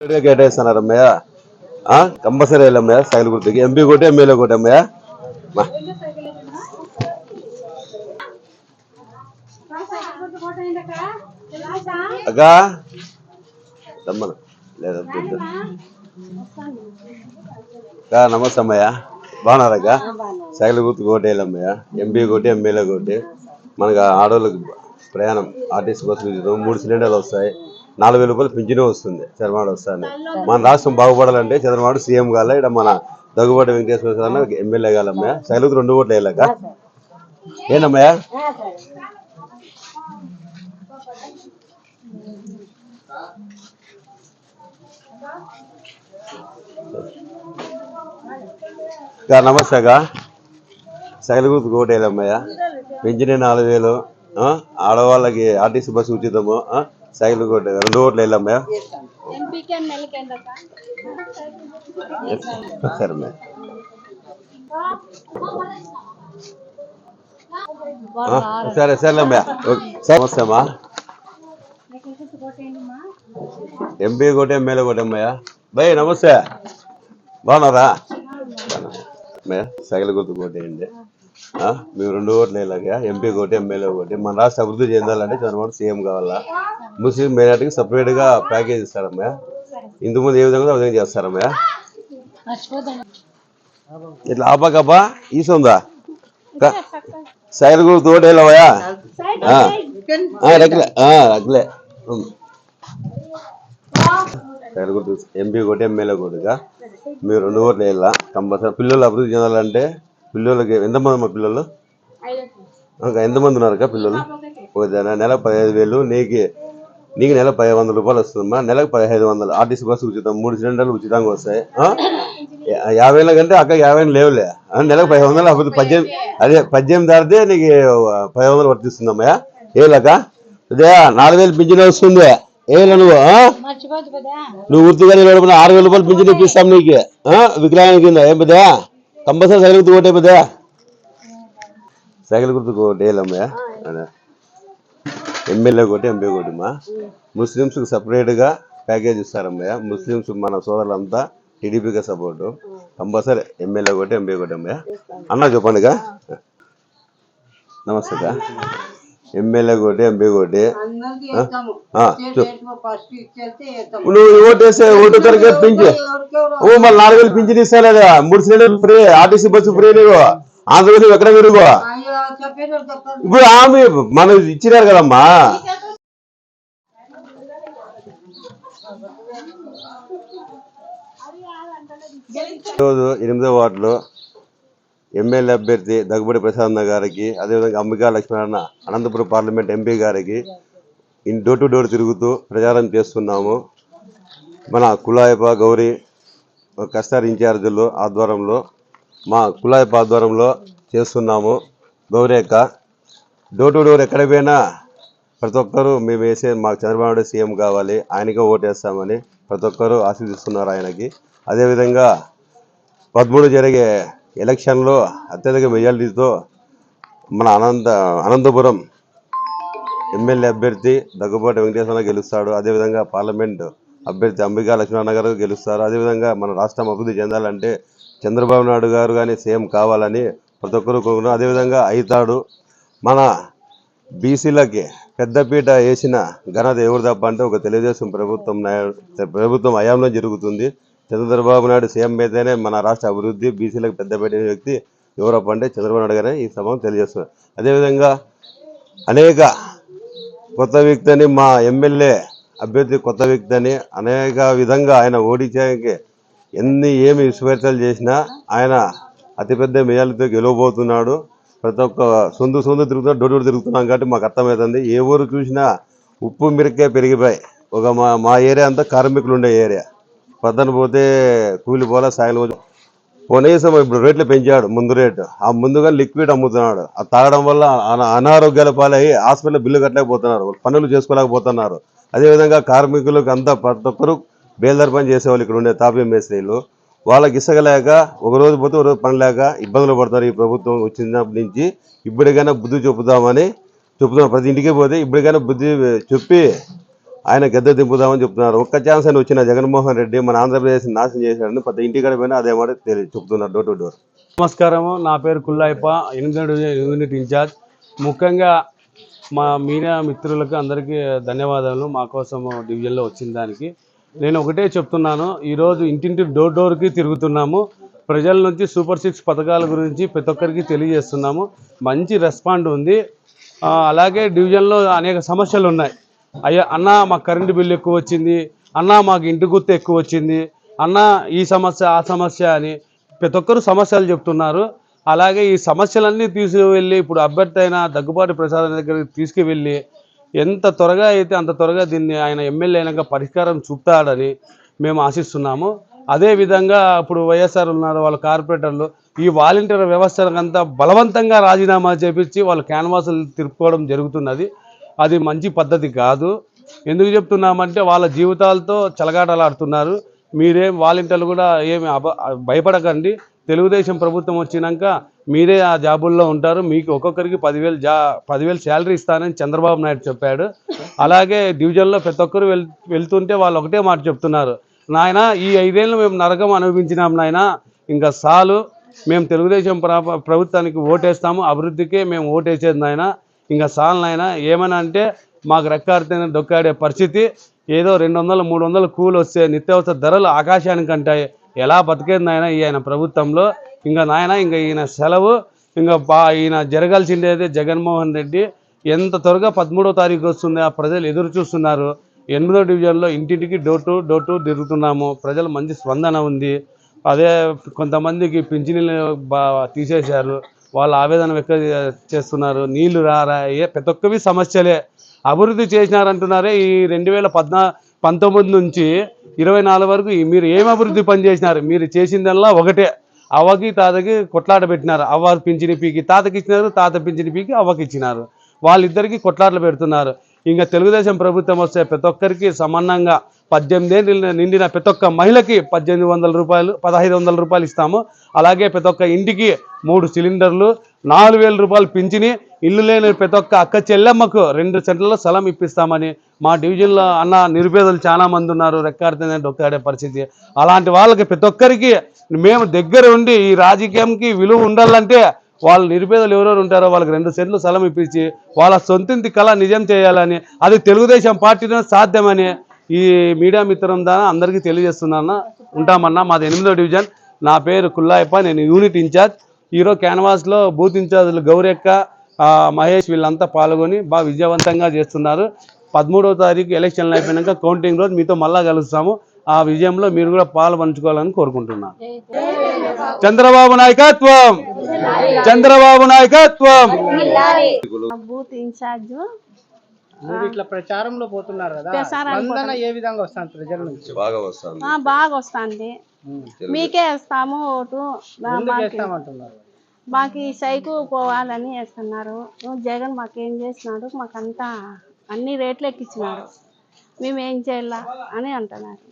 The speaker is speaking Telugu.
గా కేటాయిస్తున్నారు అమ్మయ్య. కంపల్సరీ వెళ్ళమ్మయ్య సైకిల్ గుర్తుకి. ఎంపీ కొట్టి ఎమ్మెల్యే కొట్టి అమ్మయ్య. మా. అక్క? రమ్మను. లేదా అక్క నమస్తే అమ్మయ్య. బాగున్నారక్క సైకిల్ గుర్తు కోటి వెళ్ళమ్మయ్య ఎంపీ కొట్టి ఎమ్మెల్యే కొట్టి. మనకు ఆడవాళ్ళకి ప్రయాణం ఆర్టీసీ బస్సు మూడు సిలిండర్లు వస్తాయి. నాలుగు వేల రూపాయలు పింఛను వస్తుంది చంద్రబాబు వస్తాను. మన రాష్ట్రం బాగుపడాలంటే చంద్రబాబు సీఎం కాలే ఇక్కడ మన దగ్గుబాటి వెంకటేశ్వర స్వామి ఎమ్మెల్యే కాలమ్మయ్య. సైకిల్ గుర్తు రెండు ఓట్లు వేయలేక? నమస్తే అక్క సైకిల్ గుర్తు కోటి వేయాలమ్మయ్య పెంచిన నాలుగు వేలు? ఆడవాళ్ళకి ఆర్టీసీ బస్సు ఉచితము? సైకిల్ కోటి రెండు ఓట్లు వేయాలమ్మయ్య ఎంపీకే ఎమ్మెల్యేకి ఎంతక్క సరే అమ్మయ్య ఆ, సరే సరే అమ్మయ్య ఓకే. సరే, నమస్తే అమ్మా ఎంపీ కోటి ఎమ్మెల్యే కోటి అమ్మయ్య భయ్ నమస్తే బాగున్నారా అమ్మయ్య సైకిల్ గుర్తు కోటేయండి ఆ, మేము రెండు ఓట్లు వేయలేక ఎంపీ ఒకటి ఎమ్మెల్యే ఒకటి. మన రాష్ట్ర అభివృద్ధి చెందాలంటే చంద్రబాబు సీఎం కావాలా? ముస్లిం మైనార్టీకి సపరేట్గా ప్యాకేజ్ ఇస్తారమ్మా. ఇంతకుముందు ఏ విధంగా ఆ విధంగా చేస్తారమ్మయ్య ఇట్లా ఆపాకబ్బా ఈసుందా? సైల్ గుర్తు తోట వేయలేవయ్యా? రగ్లే రగ్లే. సైకిల్ గుర్తు ఎంపీ ఒకటి ఎమ్మెల్యే ఒకటిగా. మీరు రెండు ఓట్లు వెళ్ళా కంపల్సరీ పిల్లలు అభివృద్ధి చెందాలంటే పిల్లలకి ఎంతమంది మా పిల్లలు? ఎంతమంది ఉన్నారు అక్క పిల్లలు? ఒక జన- నెల పదిహేను వేలు నీకు నీకు నెల పదిహేను వందల రూపాయలు వస్తుందమ్మా. నెలకు పదిహేను వందలు. ఆర్టీసీ బస్సు ఉచితం మూడు సిలిండర్లు ఉచితంగా వస్తాయి. యాభై ఏళ్ళ కంటే అక్క యాభై ఏళ్ళు లేవులే. నెలకు పదిహేను వందలు అప్పుడు పద్దెనిమిది అదే పద్దెనిమిది దాటితే నీకు పదిహేను వందలు వర్తిస్తుందమ్మా. ఏలక అదే నాలుగు వేలు పింఛన్ వస్తుంది. ఏలా నువ్వు నువ్వు గుర్తుగా నిలబడిన ఆరు వేల రూపాయలు పింఛన్ ఇప్పిస్తాం నీకు? వికలాంగి కింద ఏం పెద్దా కంపల్సరీ సైకిల్ గుర్తు కొట్టే పెద్దా సైకిల్ గుర్తు కొట్టేయాలమ్మా ఎమ్మెల్యే కొట్టి ఎంపీ కొట్టిమా? ముస్లిమ్స్కి సపరేట్గా ప్యాకేజ్ ఇస్తారమ్మయ్య. ముస్లిమ్స్ మన సోదరులంతా టీడీపీకి సపోర్టు. కంపల్సరీ ఎమ్మెల్యే కొట్టి ఎంపీ కొట్టి అమ్మయ్య అన్న చెప్పండిగా. నమస్తే. ఎమ్మెల్యే కొట్టి ఎంపీ వేస్తాము. నువ్వు ఓటు వేస్తే ఓటు తరగతి పింఛన్ ఎవరికెవరు ఓ మరి నాలుగు వేలు పింఛన్ ఇస్తాలేదా మూడు cylinder free RTC bus free నీకు. ఆంధ్రప్రదేశ్ ఎక్కడ చెప్పండి ఇప్పుడు ఆమె మనం ఇచ్చినారు కదమ్మా. ఈరోజు ఎనిమిదో వార్డులో ఎమ్మెల్యే అభ్యర్థి దగ్గుబడి ప్రసాద్ గారికి అదేవిధంగా అంబికా లక్ష్మీనారాయణ అనంతపురం పార్లమెంట్ ఎంపీ గారికి ఇన్ డోర్ టు డోర్ తిరుగుతూ ప్రచారం చేస్తున్నాము. మన కులాయప గౌరీ కస్టార్ ఇన్ఛార్జీలు ఆధ్వర్యంలో మా కులాయప ఆధ్వర్యంలో చేస్తున్నాము. గౌరీ డోర్ టు డోర్ ఎక్కడ పోయినా ప్రతి ఒక్కరూ మేము వేసే మాకు చంద్రబాబు నాయుడు సీఎం కావాలి ఆయనకే ఓటేస్తామని ప్రతి ఒక్కరూ ఆశీర్దిస్తున్నారు ఆయనకి. అదేవిధంగా పదమూడు జరిగే ఎలక్షన్లో అత్యధిక మెజార్టీతో మన అనంత అనంతపురం ఎమ్మెల్యే అభ్యర్థి దగ్గుబాటి వెంకటేశ్వర గెలుస్తాడు. అదేవిధంగా పార్లమెంట్ అభ్యర్థి అంబికా లక్ష్మణ గారు గెలుస్తారు. అదేవిధంగా మన రాష్ట్రం అభివృద్ధి చెందాలంటే చంద్రబాబు నాయుడు గారు కానీ సీఎం కావాలని ప్రతి ఒక్కరు కోరుకున్నారు అదేవిధంగా అవుతాడు మన బీసీలకి పెద్దపీట వేసిన ఘనత ఎవరు తప్ప అంటే ఒక తెలుగుదేశం ప్రభుత్వం ప్రభుత్వం హయాంలో జరుగుతుంది. చంద్రబాబు నాయుడు సీఎం అయితేనే మన రాష్ట్ర అభివృద్ధి బీసీలకు పెద్దపీట వ్యక్తి ఎవరప్ప అంటే చంద్రబాబు నాయుడు గారే ఈ సభను తెలియజేస్తున్నారు. అదేవిధంగా అనేక కొత్త వ్యక్తి అని మా ఎమ్మెల్యే అభ్యర్థి కొత్త వ్యక్తి అని అనేక విధంగా ఆయన ఓడించడానికి ఎన్ని ఏమి విశ్వేర్తలు చేసినా ఆయన అతిపెద్ద మేయాలతో గెలవబోతున్నాడు. ప్రతి ఒక్క సొంత సొంత తిరుగుతున్నా డోర్ డోర్ తిరుగుతున్నాం కాబట్టి మాకు అర్థమవుతుంది. ఏ ఊరు చూసినా ఉప్పు మిరకే పెరిగిపోయి ఒక మా మా ఏరియా అంతా కార్మికులు ఉండే ఏరియా. పొద్దున పోతే కూలి పోలా సాయలు కనీసం ఇప్పుడు రేట్లు పెంచాడు ముందు రేటు. ఆ ముందుగా లిక్విడ్ అమ్ముతున్నాడు. అది తాగడం వల్ల అన- అనారోగ్యాల పాలయ్యి హాస్పిటల్ బిల్లు కట్టలేకపోతున్నారు. పనులు చేసుకోలేకపోతున్నారు. అదేవిధంగా కార్మికులకు అంతా ప్రతి ఒక్కరు బేల్దారి పని చేసేవాళ్ళు ఇక్కడ ఉండే తాపీ మేస్త్రీలు. వాళ్ళకి ఇసగలేక ఒక రోజు పోతే ఒక రోజు పని లేక ఇబ్బందులు పడతారు. ఈ ప్రభుత్వం వచ్చినప్పటి నుంచి ఇప్పటికైనా బుద్ధి చెప్పుదామని చెప్తున్నాం ప్రతి ఇంటికి పోతే ఇప్పటికైనా బుద్ధి చెప్పి ఆయన గద్దె దింపుదామని చెప్తున్నారు. ఒక్క ఛాన్స్ అని వచ్చిన జగన్మోహన్ రెడ్డి మన ఆంధ్రప్రదేశ్ నాశనం చేశాడని పెద్ద ఇంటికాడ పోయినా అదే మాట తెలి చెప్తున్నారు డోర్ టు డోర్ నమస్కారము నా పేరు కుల్లాయప్ప ఎనిమిది యూనిట్ ఇన్ఛార్జ్. ముఖ్యంగా మా మీడియా మిత్రులకు అందరికీ ధన్యవాదాలు మా కోసం డివిజన్లో వచ్చిన దానికి. నేను ఒకటే చెప్తున్నాను ఈరోజు ఇంటింటి డోర్ డోర్కి తిరుగుతున్నాము. ప్రజల నుంచి సూపర్ సిక్స్ పథకాల గురించి ప్రతి ఒక్కరికి తెలియజేస్తున్నాము. మంచి రెస్పాండ్ ఉంది. అలాగే డివిజన్లో అనేక సమస్యలు ఉన్నాయి. అయ్యా అన్న మాకు కరెంటు బిల్లు ఎక్కువ వచ్చింది. అన్న మాకు ఇంటి గుర్తు ఎక్కువ వచ్చింది. అన్న ఈ సమస్య ఆ సమస్య అని ప్రతి ఒక్కరు సమస్యలు చెప్తున్నారు. అలాగే ఈ సమస్యలన్నీ తీసుకువెళ్ళి ఇప్పుడు అభ్యర్థి అయిన దగ్గుబాటి ప్రసాద్ దగ్గరికి తీసుకువెళ్ళి ఎంత త్వరగా అయితే అంత త్వరగా దీన్ని ఆయన ఎమ్మెల్యే అయినాక పరిష్కారం చూపుతాడని మేము ఆశిస్తున్నాము. అదే విధంగా ఇప్పుడు వైఎస్ఆర్ ఉన్నారు వాళ్ళ కార్పొరేటర్లు ఈ వాలంటీర్ వ్యవస్థలకంతా బలవంతంగా రాజీనామా చేపించి వాళ్ళు క్యాన్వాసులు తిరుపుకోవడం జరుగుతున్నది. అది మంచి పద్ధతి కాదు. ఎందుకు చెప్తున్నామంటే వాళ్ళ జీవితాలతో చెలగాటలాడుతున్నారు. మీరేం వాలంటీర్లు కూడా ఏమి భయపడకండి. తెలుగుదేశం ప్రభుత్వం వచ్చినాక మీరే ఆ జాబుల్లో ఉంటారు. మీకు ఒక్కొక్కరికి పదివేలు జా పదివేలు శాలరీ ఇస్తానని చంద్రబాబు నాయుడు చెప్పాడు. అలాగే డివిజన్లో ప్రతి ఒక్కరు వెళ్తుంటే వాళ్ళు ఒకటే మాట చెప్తున్నారు. నాయన ఈ ఐదేళ్ళు మేము నరకం అనుభవించినాం నాయన. ఇంకా సాలు మేము తెలుగుదేశం ప్రభుత్వానికి ఓటేస్తాము. అభివృద్ధికే మేము ఓటేసేది నాయన. ఇంకా సాలనైనా నాయన అంటే మాకు రెక్కార్తైన దొక్కాడే పరిస్థితి. ఏదో రెండు వందలు మూడు వందలు కూలి వస్తే నిత్యావసర ధరలు ఆకాశానికి అంటాయి. ఎలా బతికేది నాయన ఈ ఆయన ప్రభుత్వంలో? ఇంకా నాయన ఇంకా ఈయన సెలవు ఇంకా బా ఈయన జరగాల్సిందేదే జగన్మోహన్ రెడ్డి. ఎంత త్వరగా పదమూడో తారీఖు వస్తుంది ఆ ప్రజలు ఎదురు చూస్తున్నారు. ఎనిమిదో డివిజన్లో ఇంటింటికి డోర్ టు డోర్ టు తిరుగుతున్నాము. ప్రజలు మంచి స్పందన ఉంది. అదే కొంతమందికి పింఛనీలు బా తీసేశారు. వాళ్ళు ఆవేదన వ్యక్త చేస్తున్నారు. నీళ్ళు రారా? ఏ ప్రతి ఒక్కవి సమస్యలే. అభివృద్ధి చేసినారంటున్నారే ఈ రెండు వేల పద్నా పంతొమ్మిది నుంచి ఇరవై నాలుగు వరకు. మీరు ఏం అభివృద్ధి పని చేసినారు? మీరు చేసిందల్లా ఒకటే. అవ్వకి తాతకి కొట్లాట పెట్టినారు. అవ్వ పింఛని పీకి తాతకి ఇచ్చినారు తాత పింఛని పీకి అవ్వకి ఇచ్చినారు. వాళ్ళిద్దరికి కొట్లాట్లు పెడుతున్నారు. ఇంకా తెలుగుదేశం ప్రభుత్వం వస్తే ప్రతి ఒక్కరికి సమానంగా పద్దెనిమిది నిండిన ప్రతి ఒక్క మహిళకి పద్దెనిమిది వందల రూపాయలు పదహైదు వందల రూపాయలు ఇస్తాము. అలాగే ప్రతి ఒక్క ఇంటికి మూడు సిలిండర్లు నాలుగు వేల రూపాయలు పింఛని ఇల్లు లేని ప్రతి ఒక్క అక్క చెల్లెమ్మకు రెండు సెంట్లలో స్థలం ఇప్పిస్తామని మా డివిజన్లో అన్న నిరుపేదలు చాలా మంది ఉన్నారు. రెక్కాడితేనే డొక్కాడే పరిస్థితి. అలాంటి వాళ్ళకి ప్రతి ఒక్కరికి మేము దగ్గర ఉండి ఈ రాజకీయంకి విలువ ఉండాలంటే వాళ్ళు నిరుపేదలు ఎవరెవరు ఉంటారో వాళ్ళకి రెండు సెంట్లు స్థలం ఇప్పించి వాళ్ళ సొంతింటి కళ నిజం చేయాలని అది తెలుగుదేశం పార్టీలో సాధ్యమని ఈ మీడియా మిత్రం ద్వారా అందరికీ తెలియజేస్తున్నాను ఉంటామన్నా మాది ఎనిమిదో డివిజన్ నా పేరు కుల్లాయప్ప నేను యూనిట్ ఇన్ఛార్జ్ ఈరోజు క్యాన్వాస్లో బూత్ ఇన్ఛార్జీలు గౌరెక్క మహేష్ వీళ్ళంతా పాల్గొని బాగా విజయవంతంగా చేస్తున్నారు పదమూడవ తారీఖు ఎలక్షన్లు అయిపోయినాక కౌంటింగ్ రోజు మీతో మళ్ళా కలుస్తాము ఆ విజయంలో మీరు కూడా పాలు పంచుకోవాలని కోరుకుంటున్నాను చంద్రబాబు నాయకత్వం చంద్రబాబు నాయకత్వం. Booth incharge. మీరు ఇట్లా ప్రచారంలో పోతున్నారు కదా. స్పందన ఏ విధంగా వస్తాను ప్రజల నుంచి? బాగా వస్తుంది. ఆ, బాగా వస్తుంది. మీకే వేస్తాము ఓటు. మాకి ఈ సైకు పోవాలని వేస్తున్నారు. జగన్ మాకేం చేసినాడు మాకంతా అన్ని రేట్లు ఎక్కించినాడు. మేము ఏం చేయాలా అని అంటున్నారు.